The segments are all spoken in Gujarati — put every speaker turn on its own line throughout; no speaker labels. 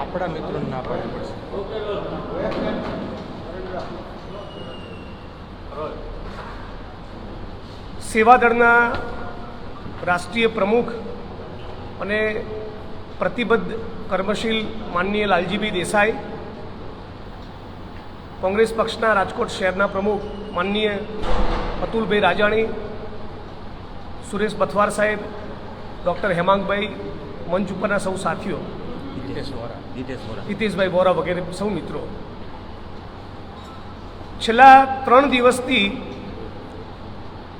આપણા મિત્રોને ના પાડવી પડશે.
સેવાદળના રાષ્ટ્રીય પ્રમુખ અને પ્રતિબદ્ધ કર્મશીલ માનનીય લાલજીભાઈ દેસાઈ, કોંગ્રેસ પક્ષના રાજકોટ શહેરના પ્રમુખ માનનીય અતુલભાઈ રાજાણી, સુરેશ બથવાર સાહેબ, ડૉક્ટર હેમાંગભાઈ મંચ ઉપરના સૌ સાથીઓ
હિતેશ વોરા.
જીતેશ વોરા.
હિતેશભાઈ વોરા વગેરે સૌ મિત્રો. છેલ્લા ત્રણ દિવસથી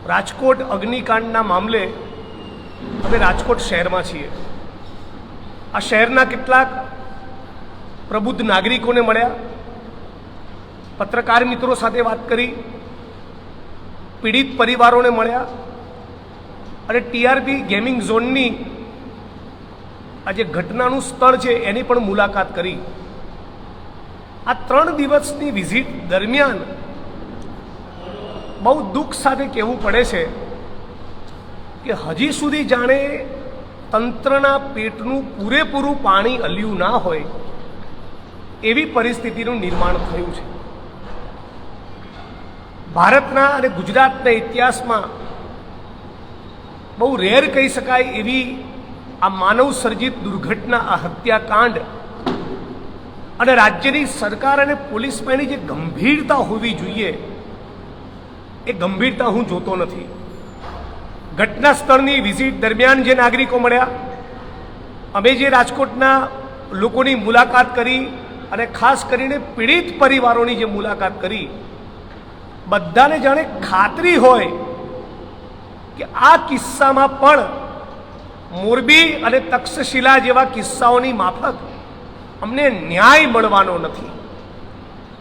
રાજકોટ અગ્નિકાંડના મામલે અમે રાજકોટ શહેરમાં છીએ. આ શહેરના કેટલાક પ્રબુદ્ધ નાગરિકોને મળ્યા પત્રકાર મિત્રો સાથે વાત કરી પીડિત પરિવારોને મળ્યા અને ટીઆરપી ગેમિંગ ઝોનની આ જે ઘટનાનું સ્થળ છે, એની પણ મુલાકાત કરી. આ ત્રણ દિવસની વિઝિટ દરમિયાન બહુ દુઃખ સાથે કહેવું પડે છે કે હજી સુધી જાણે તંત્રના પેટનું પૂરેપૂરું પાણી અલ્યું ના હોય એવી પરિસ્થિતિનું નિર્માણ થયું છે. ભારતના અને ગુજરાતના ઇતિહાસમાં બહુ રેર કહી શકાય એવી આ માનવ સર્જિત દુર્ઘટના, આ હત્યાકાંડ અને રાજ્યની સરકાર અને પોલીસમાંની જે ગંભીરતા હોવી જોઈએ, એ ગંભીરતા હું જોતો નથી. ઘટના સ્થળની વિઝિટ દરમિયાન જે નાગરિકો મળ્યા, અમે જે રાજકોટના લોકોની મુલાકાત કરી અને ખાસ કરીને પીડિત પરિવારોની જે મુલાકાત કરી, બધાને જાણે ખાતરી હોય કે આ કિસ્સામાં પણ મોરબી અને તક્ષશિલા જેવા કિસ્સાઓની માફક અમને ન્યાય મળવાનો નથી.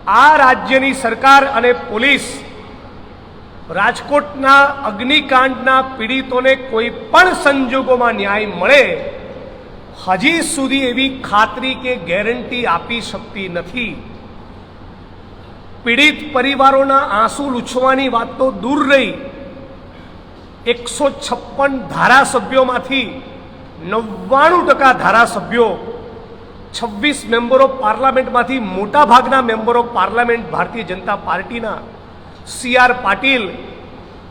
આ રાજ્યની સરકાર અને પોલીસ રાજકોટના અગ્નિકાંડના પીડિતોને કોઈ પણ સંજોગોમાં ન્યાય મળે, હજી સુધી એવી ખાતરી કે ગેરંટી આપી શકતી નથી. પીડિત પરિવારોના આંસુ લૂછવાની વાત તો દૂર રહી. એકસો છપ્પન ધારાસભ્યોમાંથી નવ્વાણું ટકા ધારાસભ્યો છવ્વીસ મેમ્બર પાર્લામેન્ટમાંથી મોટાભાગના મેમ્બર પાર્લામેન્ટ ભારતીય જનતા પાર્ટીના સી આર પાટીલ,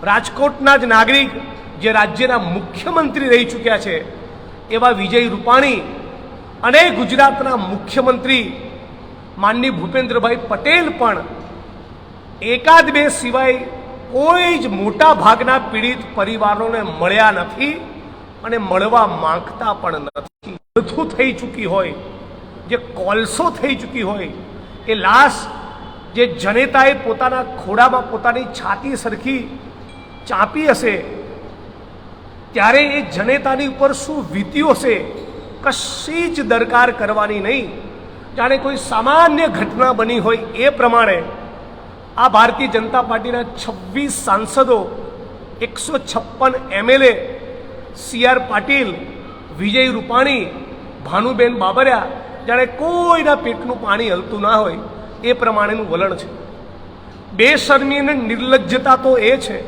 રાજકોટના જ નાગરિક જે રાજ્યના મુખ્યમંત્રી રહી ચૂક્યા છે, એવા વિજય રૂપાણી અને ગુજરાતના મુખ્યમંત્રી માનની ભૂપેન્દ્રભાઈ પટેલ પણ એકાદ બે સિવાય કોઈ જ મોટા ભાગના પીડિત પરિવારોને મળ્યા નથી અને મળવા માંગતા પણ નથી. બધું થઈ ચૂકી હોય, જે કોલસો થઈ ચૂકી હોય, એ લાશ જે જનેતાએ પોતાના ખોડામાં પોતાની છાતી સરખી ચાંપી હશે, ત્યારે એ જનેતાની ઉપર શું વીત્યું હશે, કશી જ દરકાર કરવાની નહીં. જાણે કોઈ સામાન્ય ઘટના બની હોય એ પ્રમાણે આ ભારતીય જનતા પાર્ટીના છવ્વીસ સાંસદો, એકસો છપ્પન MLA C R Patil, Vijay Rupani, Bhanuben Babariya, જાણે કોઈના પેટનું પાણી હલતું ના હોય, એ પ્રમાણેનું વલણ છે. બેશરમી નિર્લજ્જતા તો એ છે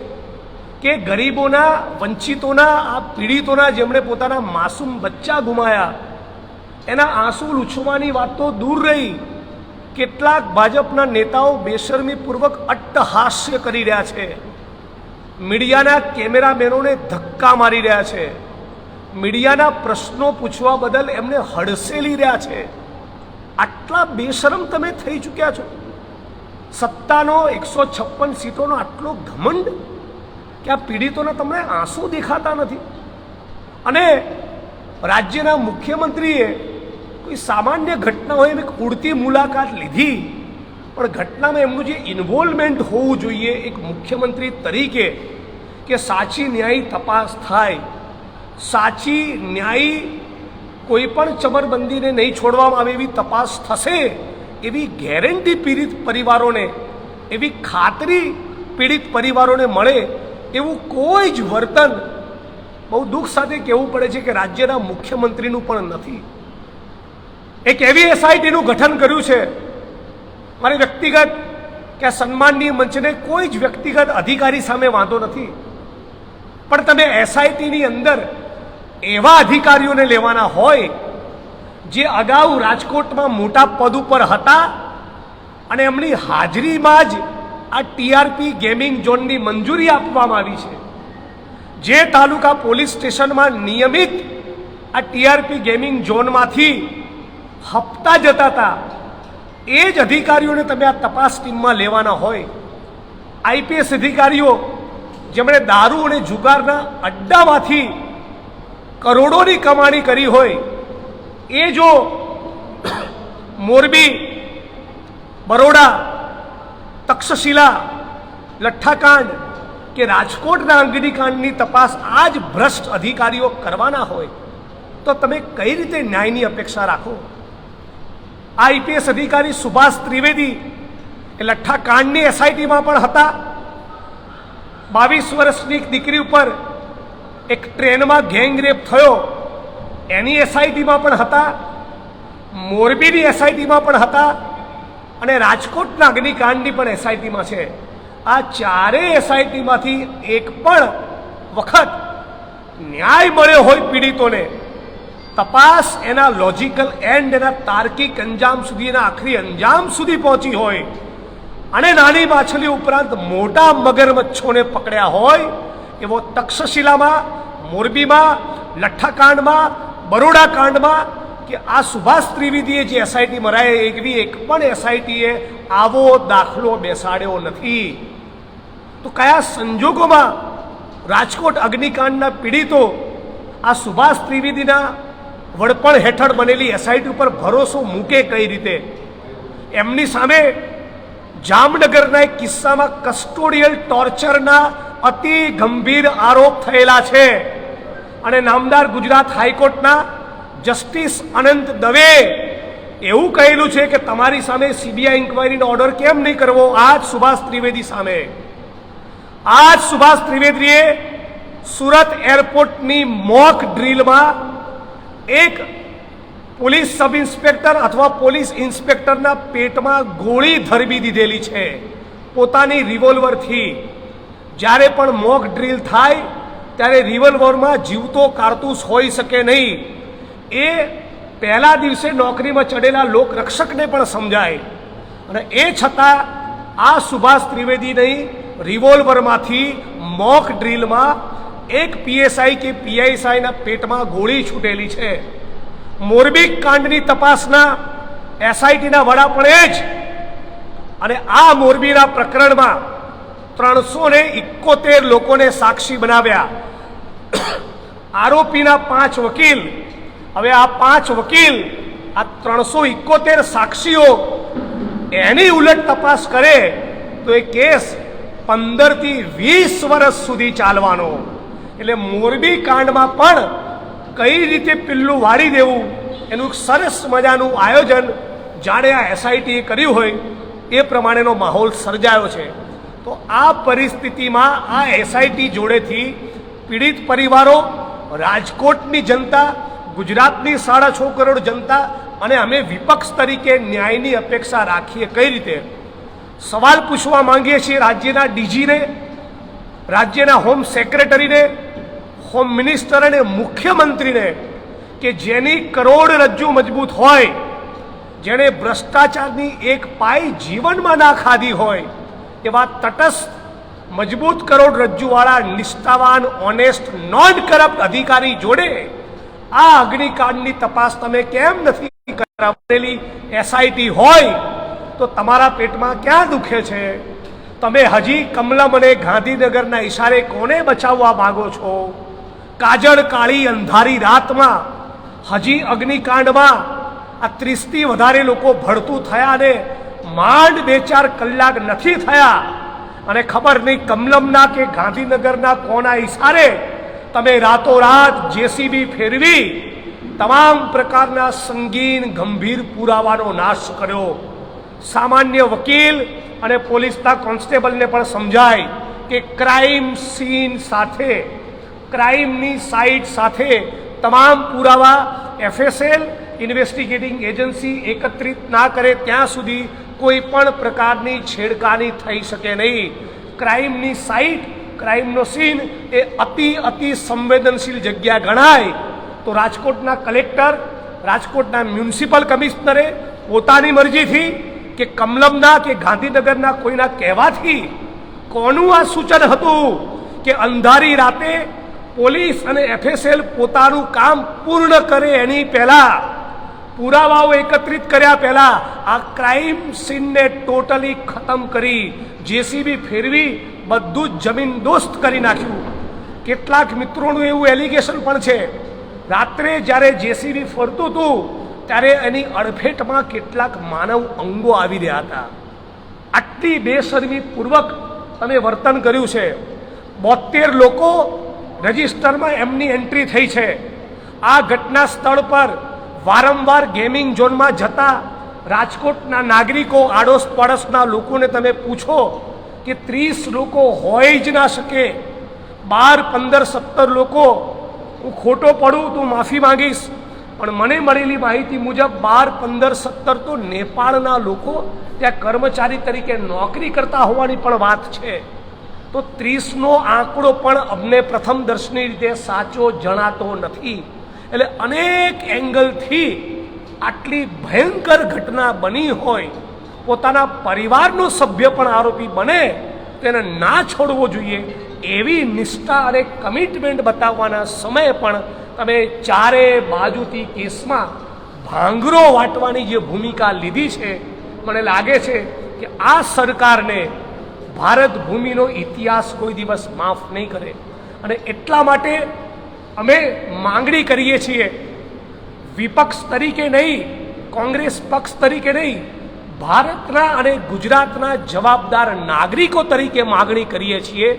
કે ગરીબોના, વંચિતોના, આ પીડિતોના જેમણે પોતાના માસૂમ બચ્ચા ગુમાયા, એના આંસુ લૂછવાની વાત તો દૂર રહી. કેટલાક ભાજપના નેતાઓ બેશરમીપૂર્વક અટ્ટહાસ્ય કરી રહ્યા છે. મીડિયાના કેમેરામેનોને ધક્કા મારી રહ્યા છે. મીડિયાના પ્રશ્નો પૂછવા બદલ એમને હડસેલી રહ્યા છે. આટલા બેશરમ તમે થઈ ચૂક્યા છો. સત્તાનો એકસો છપ્પન સીટોનો આટલો ઘમંડ? કે આ પીડિતોને તમને આંસુ દેખાતા નથી? અને રાજ્યના મુખ્યમંત્રીએ કોઈ સામાન્ય ઘટના હોય એમ એક ઉડતી મુલાકાત લીધી. પણ ઘટનામાં એમનું જે ઇન્વોલ્વમેન્ટ હોવું જોઈએ એક મુખ્યમંત્રી તરીકે કે સાચી ન્યાયી તપાસ થાય. સાચી ન્યાયી કોઈ પણ ચમરબંધીને નહીં છોડવામાં આવે એવી તપાસ થશે, એવી ગેરંટી પીડિત પરિવારોને, એવી ખાતરી પીડિત પરિવારોને મળે એવું કોઈ જ વર્તન બહુ દુઃખ સાથે કહેવું પડે છે કે રાજ્યના મુખ્યમંત્રીનું પણ નથી. એક એવી એસઆઈટીનું ગઠન કર્યું છે, મારી વ્યક્તિગત કે સન્માનની મંચને કોઈ જ વ્યક્તિગત અધિકારી સામે વાંધો નથી. પણ તમે એસઆઈટીની અંદર એવા અધિકારીઓને લેવાના હોય, જે અગાઉ રાજકોટમાં મોટા પદ ઉપર હતા અને એમની હાજરીમાં જ આ ટીઆરપી ગેમિંગ ઝોનની મંજૂરી આપવામાં આવી છે. જે તાલુકા પોલીસ સ્ટેશનમાં નિયમિત આ ટીઆરપી ગેમિંગ ઝોનમાંથી હપ્તા જતા હતા. એ જ અધિકારીઓને તમે આ તપાસ ટીમમાં લેવાના હોય. આઈપીએસ અધિકારીઓ જેમણે દારૂ અને જુગારના અડ્ડામાંથી કરોડોની કમાણી કરી હોય, એ જો મોરબી, બરોડા, તક્ષશિલા, લઠ્ઠાકાંડ કે રાજકોટના અગ્નિકાંડની તપાસ આ જ ભ્રષ્ટ અધિકારીઓ કરવાના હોય, તો તમે કઈ રીતે ન્યાયની અપેક્ષા રાખો? આઈપીએસ અધિકારી સુભાષ ત્રિવેદી એ લઠ્ઠાકાંડની એસઆઈટીમાં પણ હતા. બાવીસ વર્ષની દીકરી ઉપર એક ટ્રેનમાં ગેંગ રેપ થયો. એની એસઆઈટીમાં પણ હતા. મોરબીની એસઆઈટીમાં પણ હતા. અને રાજકોટના અગ્નિકાંડની પણ એસઆઈટીમાં છે. આ ચારેય એસઆઈટીમાંથી એક પણ વખત ન્યાય મળ્યો હોય પીડિતોને. તપાસ એના લોજિકલ એન્ડ એના તાર્કિક અંજામ સુધી, એના આખરી અંજામ સુધી પહોંચી હોય. અને નાની માછલી ઉપરાંત મોટા મગરમચ્છોને પકડ્યા હોય, એવો તક્ષશિલામાં, મોરબીમાં, લઠ્ઠાકાંડમાં બરોડા કાંડમાં કે આ સુભાષ ત્રિવેદીએ જે એસઆઈટી મરાય એવી એક પણ એસઆઈટીએ આવો દાખલો બેસાડ્યો નથી. તો કયા સંજોગોમાં રાજકોટ અગ્નિકાંડના પીડિતો આ સુભાષ ત્રિવેદીના વડપણ હેઠળ બનેલી એસઆઈટી ઉપર ભરોસો મૂકે કઈ રીતે? એમની સામે જામનગરના એક કિસ્સામાં કસ્ટોડિયલ ટોર્ચરના અતિ ગંભીર આરોપ થયેલા છે. અને નામદાર ગુજરાત હાઈકોર્ટના જસ્ટિસ અનંત દવે એવું કહેલું છે કે તમારી સામે સીબીઆઈ ઇન્કવાયરીનો ઓર્ડર કેમ નહીં કરવો? આ જ સુભાષ ત્રિવેદી સામે. આ જ સુભાષ ત્રિવેદીએ સુરત એરપોર્ટની મોક ડ્રીલમાં એક પોલીસ સબ ઇન્સ્પેક્ટર અથવા પોલીસ ઇન્સ્પેક્ટરના પેટમાં ગોળી ધરબી દીધેલી છે. પોતાની રિવોલ્વરથી. જ્યારે પણ મોક ડ્રીલ થાય, ત્યારે રિવોલ્વરમાં જીવતો કારતૂસ હોઈ શકે નહીં. એ પહેલા દિવસે નોકરીમાં ચડેલા લોકરક્ષકને પણ સમજાય. અને એ છતાં આ સુભાષ ત્રિવેદી નહીં રિવોલ્વરમાંથી મોક ડ્રીલમાં એક પીએસઆઈ કે પીઆઈસઆઈના પેટમાં ગોળી છૂટેલી છે. મોરબી કાંડની તપાસના એસઆઈટીના વડા પણ એ જ. અને આ મોરબીના પ્રકરણમાં ત્રણસો ને ઇકોતેર લોકોને સાક્ષી બનાવ્યા. આરોપીના પાંચ વકીલ. હવે આ પાંચ વકીલ, આ ત્રણસો ઇકોતેર સાક્ષીઓ એની ઉલટ તપાસ કરે તો એ કેસ પંદરથી વીસ વર્ષ સુધી ચાલવાનો. એટલે મોરબી કાંડમાં પણ કઈ રીતે પિલ્લું વાળી દેવું? એનું સરસ મજાનું આયોજન જાણે આ એસઆઈટીએ કર્યું હોય, એ પ્રમાણેનો માહોલ સર્જાયો છે. તો આ પરિસ્થિતિમાં આ એસઆઈટી જોડેથી પીડિત પરિવારો, રાજકોટની જનતા, ગુજરાતની સાડા છ કરોડ જનતા અને અમે વિપક્ષ તરીકે ન્યાયની અપેક્ષા રાખીએ કઈ રીતે? સવાલ પૂછવા માંગીએ છીએ રાજ્યના ડીજીને, રાજ્યના હોમ સેક્રેટરીને હોમ મિનિસ્ટર અને મુખ્યમંત્રીને કે જેની કરોડરજ્જુ મજબૂત હોય, જેણે ભ્રષ્ટાચારની એક પાય જીવનમાં ના ખાધી હોય, એવા તટસ્થ, મજબૂત કરોડરજ્જુવાળા નિષ્ઠાવાન ઓનેસ્ટ નોન કરપ્ટ અધિકારી જોડે આ અગ્નિકાંડની તપાસ તમે કેમ નથી કરાવેલી એસઆઈટી હોય તો તમારા પેટમાં ક્યાં દુખે છે? તમે હજી કમલમ અને ગાંધીનગરના ઈશારે કોને બચાવવા માગો છો? કાજળ કાળી અંધારી રાતમાં, હજી અગ્નિકાંડમાં આ ત્રીસથી વધારે લોકો ભડતું થયા ને માંડ બે ચાર કલાક નથી થયા. અને ખબર નહીં કમલમના કે ગાંધીનગરના કોના ઈશારે તમે રાતોરાત જેસીબી ફેરવી તમામ પ્રકારના સંગીન ગંભીર પુરાવાનો નાશ કર્યો. સામાન્ય વકીલ અને પોલીસના કોન્સ્ટેબલને પણ સમજાય કે ક્રાઇમ સીન સાથે ક્રાઇમની સાઇટ સાથે તમામ પુરાવા, એફએસએલ, ઇન્વેસ્ટિગેટિંગ એજન્સી એકત્રિત ના કરે ત્યાં સુધી કોઈ પણ પ્રકારની છેડખાની થઈ શકે નહીં. ક્રાઇમની સાઇટ, ક્રાઇમનો સીન એ અતિ અતિ સંવેદનશીલ જગ્યા ગણાય. તો રાજકોટના કલેક્ટર, રાજકોટના મ્યુનિસિપલ કમિશનરે પોતાની મરજીથી કે કમલમના કે ગાંધીનગરના કોઈના કહેવાથી કોનું આ સૂચન હતું કે અંધારી રાતે પોલીસ અને એફએસએલ પોતાનું કામ પૂર્ણ કરે એની પહેલાં, પુરાવાઓ એકત્રિત કર્યા પહેલાં, આ ક્રાઇમ સીનને ટોટલી ખતમ કરી જેસીબી ફેરવી, બધું જ જમીન દોસ્ત કરી નાખ્યું. કેટલાક મિત્રોનું એવું એલિગેશન પણ છે. રાત્રે જ્યારે જેસીબી ફરતું હતું, ત્યારે એની અડફેટમાં કેટલાક માનવ અંગો આવી રહ્યા હતા. આટલી બેશરમી પૂર્વક તમે વર્તન કર્યું છે. બોતેર લોકો રજિસ્ટરમાં એમની એન્ટ્રી થઈ છે. આ ઘટના સ્થળ પર વારંવાર ગેમિંગ ઝોનમાં જતા રાજકોટના નાગરિકો આડોશ પડોશના લોકોને તમે પૂછો કે ત્રીસ લોકો હોય જ ના શકે. બાર, પંદર, સત્તર લોકો. હું ખોટો પડું તો માફી માંગીશ. પણ મને મળેલી માહિતી મુજબ બાર, પંદર, સત્તર તો નેપાળના લોકો ત્યાં કર્મચારી તરીકે નોકરી કરતા હોવાની પણ વાત છે. તો ત્રીસનો આંકડો પણ અમને પ્રથમ દર્શની રીતે સાચો જણાતો નથી. એટલે અનેક એંગલથી આટલી ભયંકર ઘટના બની હોય, પોતાના પરિવારનો સભ્ય પણ આરોપી બને, તેને ના છોડવો જોઈએ, એવી નિષ્ઠા અને કમિટમેન્ટ બતાવવાના સમયે પણ તમે ચારે બાજુથી કેસમાં ભાંગરો વાટવાની જે ભૂમિકા લીધી છે, મને લાગે છે કે આ સરકારને ભારત ભૂમિનો ઇતિહાસ કોઈ દિવસ માફ નહીં કરે. અને એટલા માટે અમે માંગણી કરીએ છીએ, વિપક્ષ તરીકે નહીં, કોંગ્રેસ પક્ષ તરીકે નહીં, ભારતના અને ગુજરાતના જવાબદાર નાગરિકો તરીકે માગણી કરીએ છીએ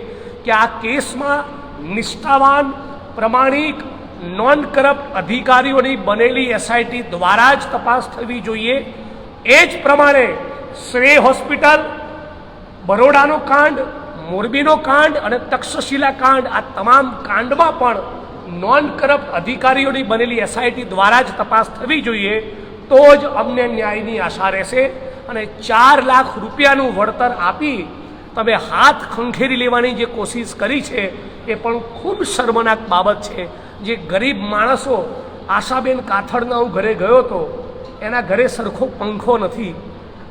કે આ કેસમાં નિષ્ઠાવાન, પ્રમાણિક નોન કરપ્ટ અધિકારીઓની બનેલી એસઆઈટી દ્વારા જ તપાસ થવી જોઈએ. એ જ પ્રમાણે શ્રેય હોસ્પિટલ બરોડાનો કાંડ, મોરબીનો કાંડ અને તક્ષશિલા કાંડ, આ તમામ કાંડમાં પણ નોન કરપ્ટ અધિકારીઓની બનેલી એસઆઈટી દ્વારા જ તપાસ થવી જોઈએ, તો જ અમને ન્યાયની આશા રહેશે અને ચાર લાખ રૂપિયાનું વળતર આપી તમે હાથ ખંખેરી લેવાની જે કોશિશ કરી છે, એ પણ ખૂબ શર્મનાક બાબત છે. જે ગરીબ માણસો આશાબેન કાથડના હું ઘરે ગયો હતો એના ઘરે સરખો પંખો નથી.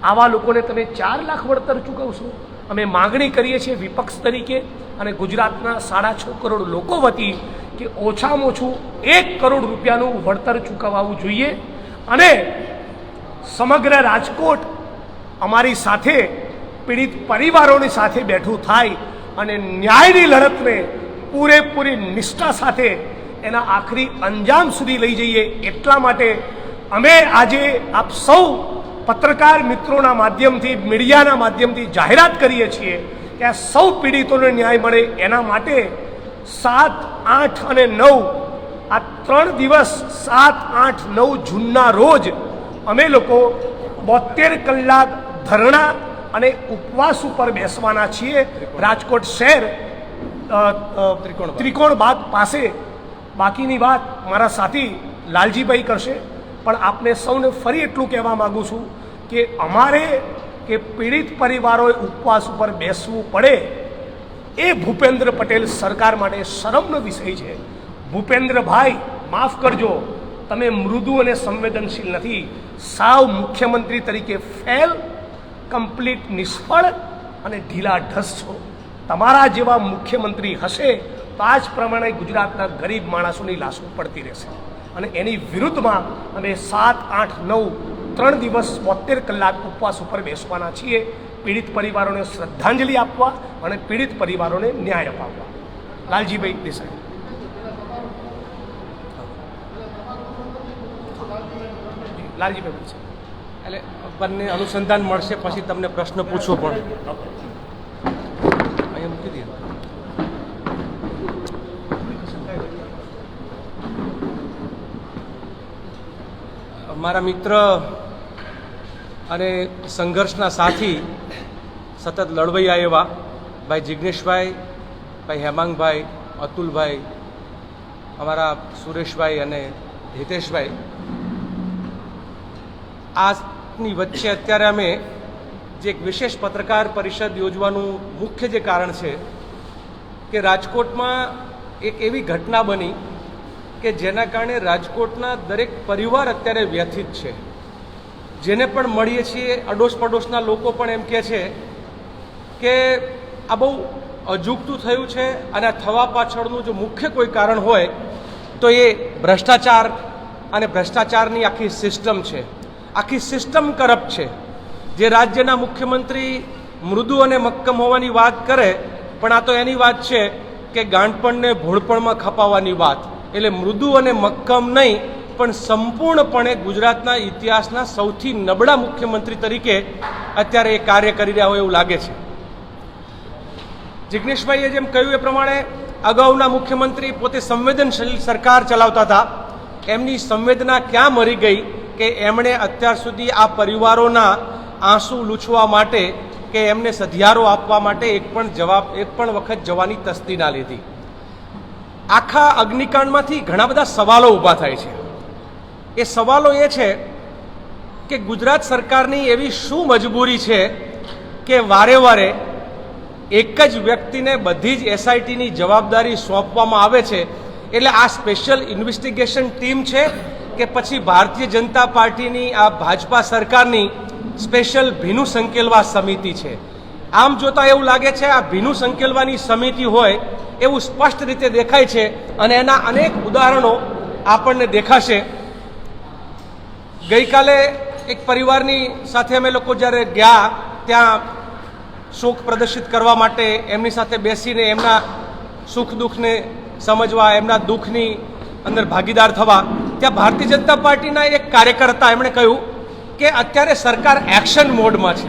આવા લોકોને તમે ચાર લાખ વળતર ચૂકવશો. અમે માગણી કરીએ છીએ વિપક્ષ તરીકે અને ગુજરાતના સાડા છ કરોડ લોકો વતી કે ઓછામાં ઓછું એક કરોડ રૂપિયાનું વળતર ચૂકવવું જોઈએ અને સમગ્ર રાજકોટ અમારી સાથે, પીડિત પરિવારોની સાથે બેઠું થાય અને ન્યાયની લડતને પૂરેપૂરી નિષ્ઠા સાથે એના આખરી અંજામ સુધી લઈ જઈએ એટલા માટે અમે આજે આપ સૌ પત્રકાર મિત્રોના માધ્યમથી મીડિયાના માધ્યમથી જાહેરાત કરીએ છીએ કે આ સૌ પીડિતોને ન્યાય મળે એના માટે સાત આઠ અને નવ આ ત્રણ દિવસ સાત આઠ નવ જૂનના રોજ અમે લોકો બોતેર કલાક ધરણા અને ઉપવાસ ઉપર બેસવાના છીએ. રાજકોટ શહેર
ત્રિકોણ
ત્રિકોણ બાગ પાસે. બાકીની વાત મારા સાથી લાલજીભાઈ કરશે પણ આપને સૌને ફરી એટલું કહેવા માગું છું કે અમારે કે પીડિત પરિવારોએ ઉપવાસ ઉપર બેસવું પડે, એ ભૂપેન્દ્ર પટેલ સરકાર માટે શરમનો વિષય છે. ભૂપેન્દ્રભાઈ, માફ કરજો, તમે મૃદુ અને સંવેદનશીલ નથી. સાવ મુખ્યમંત્રી તરીકે ફેલ, કમ્પ્લીટ નિષ્ફળ અને ઢીલા ઢસ છો. તમારા જેવા મુખ્યમંત્રી હશે તો આ જ પ્રમાણે ગુજરાતના ગરીબ માણસોની લાશો પડતી રહેશે. અને એની વિરુદ્ધમાં અમે સાત, આઠ, નવ ત્રણ દિવસ બોતેર કલાક ઉપવાસ ઉપર બેસવાના છીએ. પીડિત પરિવારોને શ્રદ્ધાંજલિ આપવા અને પીડિત પરિવારોને ન્યાય અપાવવા. લાલજીભાઈ દેસાઈ. લાલજીભાઈ દેસાઈ
એટલે બંને અનુસંધાન મળશે, પછી તમને પ્રશ્ન પૂછવો પણ અહીંયા મૂકી દઈએ. મારા મિત્ર અને સંઘર્ષના સાથી સતત લડવૈયા એવા ભાઈ જિજ્ઞેશભાઈ ભાઈ હેમાંગભાઈ, અતુલભાઈ, અમારા સુરેશભાઈ અને હિતેશભાઈ. આજની વચ્ચે અત્યારે અમે જે એક વિશેષ પત્રકાર પરિષદ યોજવાનું મુખ્ય જે કારણ છે કે રાજકોટમાં એક એવી ઘટના બની કે જેના કારણે રાજકોટના દરેક પરિવાર અત્યારે વ્યથિત છે. જેને પણ મળીએ છીએ અડોશ પડોશના લોકો પણ એમ કહે છે કે આ બહુ અજુગતું થયું છે અને થવા પાછળનું જો મુખ્ય કોઈ કારણ હોય, તો એ ભ્રષ્ટાચાર અને ભ્રષ્ટાચારની આખી સિસ્ટમ છે. આખી સિસ્ટમ કરપ્ટ છે. જે રાજ્યના મુખ્યમંત્રી મૃદુ અને મક્કમ હોવાની વાત કરે, પણ આ તો એની વાત છે કે ગાંડપણને ભોળપણમાં ખપાવવાની વાત. એટલે મૃદુ અને મક્કમ નહીં પણ સંપૂર્ણપણે ગુજરાતના ઇતિહાસના સૌથી નબળા મુખ્યમંત્રી તરીકે અત્યારે એ કાર્ય કરી રહ્યા હોય એવું લાગે છે. જિગ્નેશભાઈએ જેમ કહ્યું એ પ્રમાણે અગાઉના મુખ્યમંત્રી પોતે સંવેદનશીલ સરકાર ચલાવતા હતા. એમની સંવેદના ક્યાં મરી ગઈ કે એમણે અત્યાર સુધી આ પરિવારોના આંસુ લૂછવા માટે કે એમને સધિયારો આપવા માટે એક પણ જવાબ, એક પણ વખત જવાની તસ્દી ના લીધી. આખા અગ્નિકાંડમાંથી ઘણા બધા સવાલો ઊભા થાય છે. એ સવાલો એ છે કે ગુજરાત સરકારની એવી શું મજબૂરી છે કે વારે વારે એક જ વ્યક્તિને બધી જ એસઆઈટીની જવાબદારી સોંપવામાં આવે છે? એટલે આ સ્પેશિયલ ઇન્વેસ્ટિગેશન ટીમ છે કે પછી ભારતીય જનતા પાર્ટીની આ ભાજપા સરકારની સ્પેશિયલ ભીનું સંકેલવા સમિતિ છે? આમ જોતા એવું લાગે છે આ ભીનું સંકેલવાની સમિતિ હોય એવું સ્પષ્ટ રીતે દેખાય છે અને એના અનેક ઉદાહરણો આપણને દેખાશે. ગઈકાલે એક પરિવારની સાથે અમે લોકો જ્યારે ગયા, ત્યાં શોક પ્રદર્શિત કરવા માટે એમની સાથે બેસીને એમના સુખ દુઃખને સમજવા, એમના દુઃખની અંદર ભાગીદાર થવા, ત્યાં ભારતીય જનતા પાર્ટીના એક કાર્યકર્તા એમણે કહ્યું કે અત્યારે સરકાર એક્શન મોડમાં છે.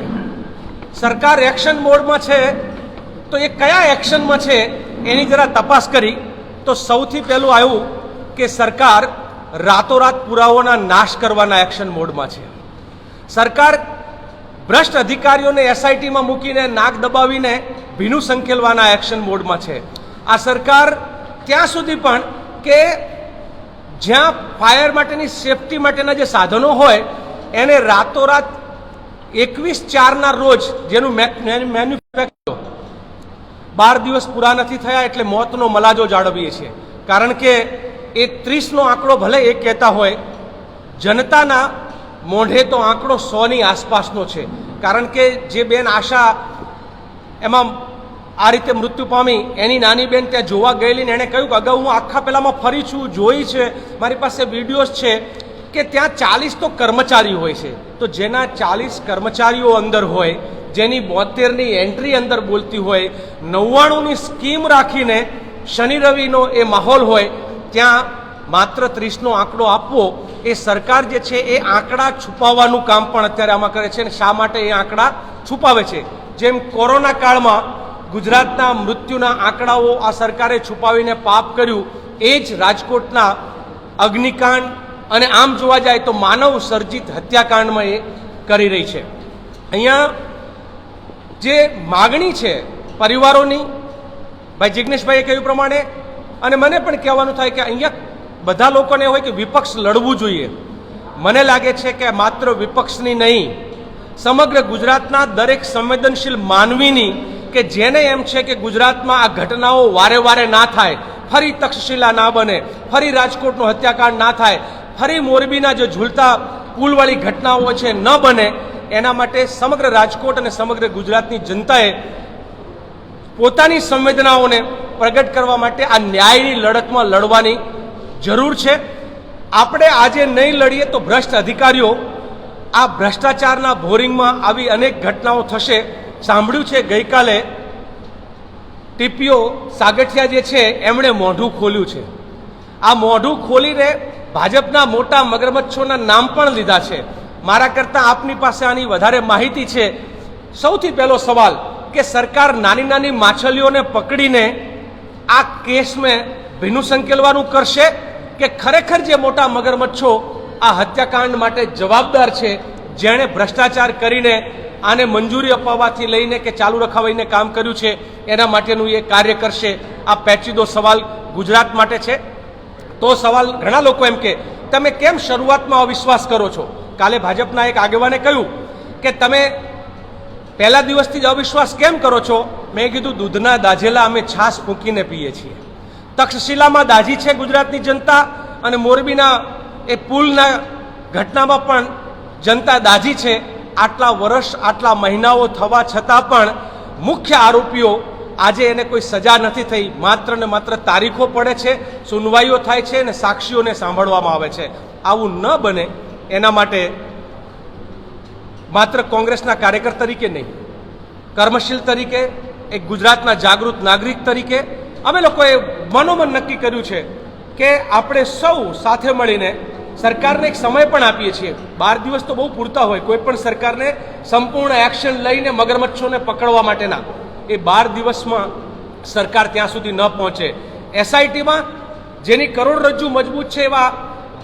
સરકાર એક્શન મોડમાં છે તો એ કયા એક્શનમાં છે એની જરા તપાસ કરી. તો સૌથી પહેલું આવ્યું કે સરકાર રાતોરાત પુરાવોના નાશ કરવાના એક્શન મોડમાં છે. સરકાર ભ્રષ્ટ અધિકારીઓને એસઆઈટીમાં મૂકીને નાક દબાવીને ભીનું સંકેલવાના એક્શન મોડમાં છે. આ સરકાર ત્યાં સુધી પણ કે જ્યાં ફાયર માટેની સેફટી માટેના જે સાધનો હોય, એને રાતોરાત એકવીસ ચારના રોજ જેનું મેન્યુફેક્ચર બાર દિવસ પૂરા નથી થયા એટલે મોતનો મલાજો જાળવીએ છીએ. કારણ કે એ ત્રીસનો આંકડો ભલે એ કહેતા હોય, જનતાના મોઢે તો આંકડો સોની આસપાસનો છે. કારણ કે જે બેન આશા, એમાં આ રીતે મૃત્યુ પામી, એની નાની બેન ત્યાં જોવા ગયેલી ને એણે કહ્યું કે અગાઉ હું આખા પહેલાંમાં ફરી છું, જોઈ છે, મારી પાસે વિડીયોઝ છે કે ત્યાં ચાલીસ તો કર્મચારીઓ હોય છે. તો જેના ચાલીસ કર્મચારીઓ અંદર હોય, જેની બોતેરની એન્ટ્રી અંદર બોલતી હોય, નવ્વાણુંની સ્કીમ રાખીને શનિ રવિનો એ માહોલ હોય ત્યાં માત્ર ત્રીસનો આંકડો આપવો, એ સરકાર જે છે એ આંકડા છુપાવવાનું કામ પણ અત્યારે આમાં કરે છે અને શા માટે એ આંકડા છુપાવે છે? જેમ કોરોના કાળમાં ગુજરાતના મૃત્યુના આંકડાઓ આ સરકારે છુપાવીને પાપ કર્યું, એ જ રાજકોટના અગ્નિકાંડ અને આમ જોવા જાય તો માનવ સર્જિત હત્યાકાંડમાં એ કરી રહી છે. અહીંયા જે માગણી છે પરિવારોની, ભાઈ જિગ્નેશભાઈએ કહ્યું પ્રમાણે અને મને પણ કહેવાનું થાય કે અહીંયા બધા લોકોને હોય કે વિપક્ષ લડવું જોઈએ. મને લાગે છે કે માત્ર વિપક્ષની નહીં, સમગ્ર ગુજરાતના દરેક સંવેદનશીલ માનવીની કે જેને એમ છે કે ગુજરાતમાં આ ઘટનાઓ વારે વારે ના થાય, ફરી તક્ષશિલા ના બને, ફરી રાજકોટનો હત્યાકાંડ ના થાય, ફરી મોરબીના જે ઝૂલતા પુલવાળી ઘટનાઓ છે ન બને, એના માટે સમગ્ર રાજકોટ અને સમગ્ર ગુજરાતની જનતાએ પોતાની સંવેદનાઓને પ્રગટ કરવા માટે આ ન્યાયની લડતમાં લડવાની જરૂર છે. આપણે આજે નહીં લડીએ તો ભ્રષ્ટ અધિકારીઓ આ ભ્રષ્ટાચારના બોરિંગમાં આવી અનેક ઘટનાઓ થશે. સાંભળ્યું છે ગઈકાલે ટીપીઓ સાગઠિયા જે છે, એમણે મોઢું ખોલ્યું છે. આ મોઢું ખોલીને ભાજપના મોટા મગરમચ્છોના નામ પણ લીધા છે. મારા કરતાં આપની પાસે આની વધારે માહિતી છે. સૌથી પહેલો સવાલ કે સરકાર નાની નાની માછલીઓને પકડીને આ કેસમાં ભીનું સંકેલવાનું કરશે કે ખરેખર જે મોટા મગરમચ્છો આ હત્યાકાંડ માટે જવાબદાર છે, જેણે ભ્રષ્ટાચાર કરીને આને મંજૂરી અપાવવાથી લઈને કે ચાલુ રખાવીને કામ કર્યું છે, એના માટેનું એ કાર્ય કરશે. આ પેચીદો સવાલ ગુજરાત માટે છે. તો સવાલ ઘણા લોકો એમ કે, તમે કેમ શરૂઆતમાં અવિશ્વાસ કરો છો? કાલે ભાજપના એક આગેવાને કહ્યું કે તમે પહેલા દિવસથી જ અવિશ્વાસ કેમ કરો છો? મેં કીધું, દૂધના દાઝેલા અમે છાશ ફૂંકીને પીએ છીએ. તક્ષશિલામાં દાઝી છે ગુજરાતની જનતા અને મોરબીના એ પુલના ઘટનામાં પણ જનતા દાજી છે. આટલા વર્ષ, આટલા મહિનાઓ થવા છતાં પણ મુખ્ય આરોપીઓ આજે એને કોઈ સજા નથી થઈ. માત્ર ને માત્ર તારીખો પડે છે, સુનવાઈઓ થાય છે અને સાક્ષીઓને સાંભળવામાં આવે છે. આવું ન બને. એના માટે માત્ર કોંગ્રેસના કાર્યકર તરીકે નહીં, કર્મશીલ તરીકે, એક ગુજરાતના જાગૃત નાગરિક તરીકે, અમે લોકોએ મનોમન નક્કી કર્યું છે કે આપણે સૌ સાથે મળીને સરકારને એક સમય પણ આપીએ છીએ. બાર દિવસ તો બહુ પૂરતા હોય, કોઈ પણ સરકારને સંપૂર્ણ એક્શન લઈને મગરમચ્છોને પકડવા માટેના. એ બાર દિવસમાં સરકાર ત્યાં સુધી ન પહોંચે. એસઆઈટીમાં જેની કરોડરજ્જુ મજબૂત છે એવા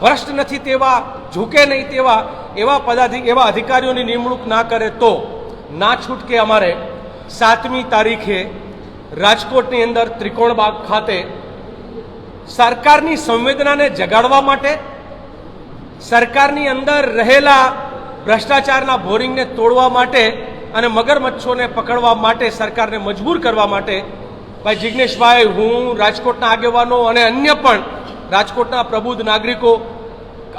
ભ્રષ્ટ નથી તેવા, ઝૂકે નહીં તેવા એવા પદાધિક એવા અધિકારીઓની નિમણૂક ના કરે તો ના છૂટકે અમારે સાતમી તારીખે રાજકોટની અંદર ત્રિકોણબાગ ખાતે સરકારની સંવેદનાને જગાડવા માટે, સરકારની અંદર રહેલા ભ્રષ્ટાચારના બોરિંગને તોડવા માટે અને મગરમચ્છોને પકડવા માટે સરકારને મજબૂર કરવા માટે ભાઈ જિજ્ઞેશભાઈ હું રાજકોટના આગેવાનો અને અન્ય પણ રાજકોટના પ્રબુદ્ધ નાગરિકો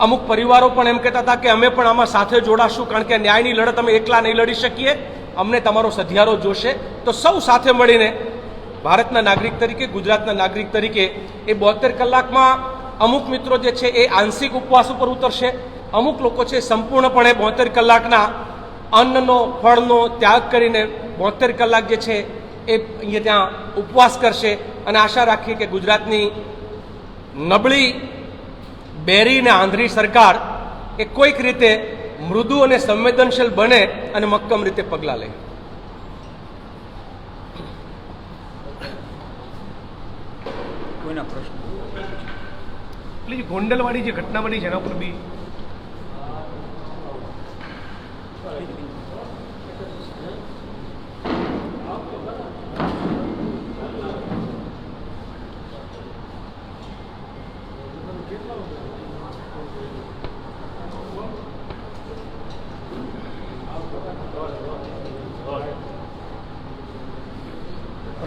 અમુક પરિવારો પણ એમ કહેતા હતા કે અમે પણ આમાં સાથે જોડાશું, કારણ કે ન્યાયની લડત અમે એકલા નહીં લડી શકીએ. અમને તમારો સધિયારો જોશે. તો સૌ સાથે મળીને ભારતના નાગરિક તરીકે, ગુજરાતના નાગરિક તરીકે એ બોતેર કલાકમાં અમુક મિત્રો જે છે એ આંશિક ઉપવાસ ઉપર ઉતરશે. અમુક લોકો છે સંપૂર્ણપણે બોતેર કલાકના અન્નનો, ફળનો ત્યાગ કરીને બોતેર કલાક જે છે એ અહીંયા ત્યાં ઉપવાસ કરશે. અને આશા રાખીએ કે ગુજરાતની નબળી બેરી અને આંધ્રી સરકાર એ કોઈક રીતે મૃદુ અને સંવેદનશીલ બને અને મક્કમ રીતે પગલાં લે.
કોઈના પ્રશ્ન?
એટલે જે ગોંડલવાળી જે ઘટના બની જેના ઉપર બી.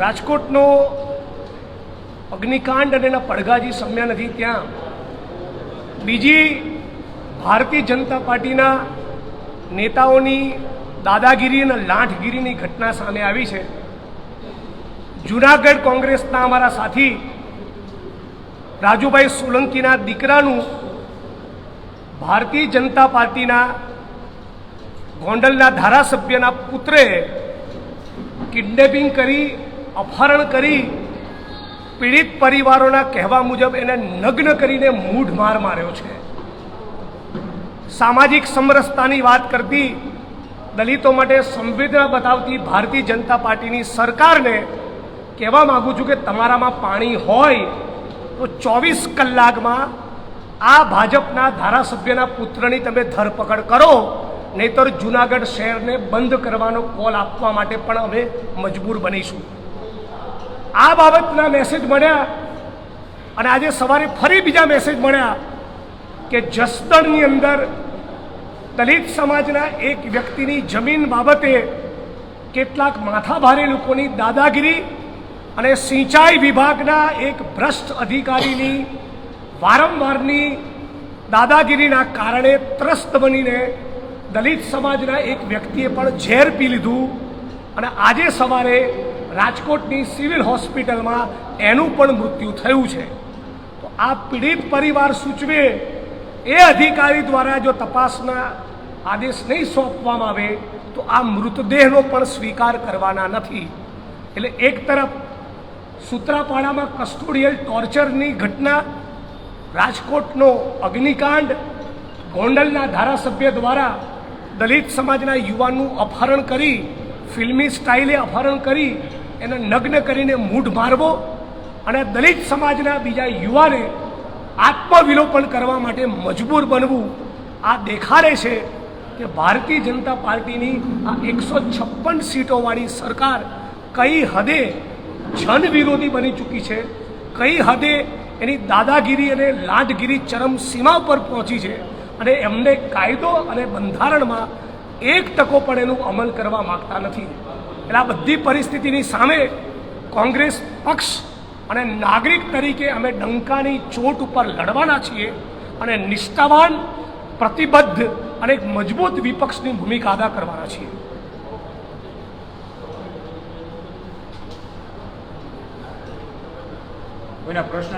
રાજકોટનો અગ્નિકાંડ અને એના પડઘાજી સમ્યા નથી ત્યાં. બીજી ભારતીય જનતા પાર્ટીના નેતાઓની દાદાગીરી અને લાંઠગીરીની ઘટના સામે આવી છે. જુનાગઢ કોંગ્રેસના અમારા સાથી રાજુભાઈ સોલંકીના દીકરાનું ભારતીય જનતા પાર્ટીના ગોંડલના ધારાસભ્યના પુત્રે કિડનેપિંગ કરી અપહરણ કરી પીડિત પરિવારોના કહેવા મુજબ એને નગ્ન કરીને મૂઢ માર માર્યો છે. સામાજિક સમરસતાની વાત કરતી દલિતો માટે સંવેદના બતાવતી ભારતીય જનતા પાર્ટીની સરકારને કહેવા માગું છું કે તમારામાં પાણી હોય તો ચોવીસ કલાકમાં આ ભાજપના ધારાસભ્યના પુત્રની તમે ધરપકડ કરો, નહીતર જુનાગઢ શહેરને બંધ કરવાનો કોલ આપવા માટે પણ અમે મજબૂર બનીશું. આ બાબતના મેસેજ મળ્યા અને આજે સવારે ફરી બીજા મેસેજ મળ્યા કે જસદણની અંદર દલિત સમાજના એક વ્યક્તિની જમીન બાબતે કેટલાક માથાભારે લોકોની દાદાગીરી અને સિંચાઈ વિભાગના એક ભ્રષ્ટ અધિકારીની વારંવારની દાદાગીરીના કારણે ત્રસ્ત બનીને દલિત સમાજના એક વ્યક્તિએ પણ ઝેર પી લીધું. અને આજે સવારે રાજકોટની સિવિલ હોસ્પિટલમાં એનું પણ મૃત્યુ થયું છે. તો આ પીડિત પરિવાર સૂચવે, એ અધિકારી દ્વારા જો તપાસના આદેશ નહીં સોંપવામાં આવે, તો આ મૃતદેહનો પણ સ્વીકાર કરવાના નથી. એટલે એક તરફ સૂત્રાપાડામાં કસ્ટોડિયલ ટોર્ચરની ઘટના, રાજકોટનો અગ્નિકાંડ, ગોંડલના ધારાસભ્ય દ્વારા દલિત સમાજના યુવાનનું અપહરણ કરી, ફિલ્મી સ્ટાઇલે અપહરણ કરી એને નગ્ન કરીને મૂઢ મારવો અને દલિત સમાજના બીજા યુવાને આત્મવિલોપન કરવા માટે મજબૂર બનવું આ દેખાડે છે કે ભારતીય જનતા પાર્ટીની આ એકસો છપ્પન સીટોવાળી સરકાર કઈ હદે જન વિરોધી બની ચૂકી છે? કઈ હદે એની દાદાગીરી અને લાંટગીરી ચરમ સીમા ઉપર પહોંચી છે? અને એમને કાયદો અને બંધારણમાં એક ટકો પણ એનું અમલ કરવા માગતા નથી. એટલે આ બધી પરિસ્થિતિની સામે કોંગ્રેસ પક્ષ અને નાગરિક તરીકે અમે ડંકાની ચોટ ઉપર લડવાના છીએ અને નિષ્ઠાવાન, પ્રતિબદ્ધ અને એક મજબૂત વિપક્ષની ભૂમિકા અદા કરવાના છીએ.
પ્રશ્ન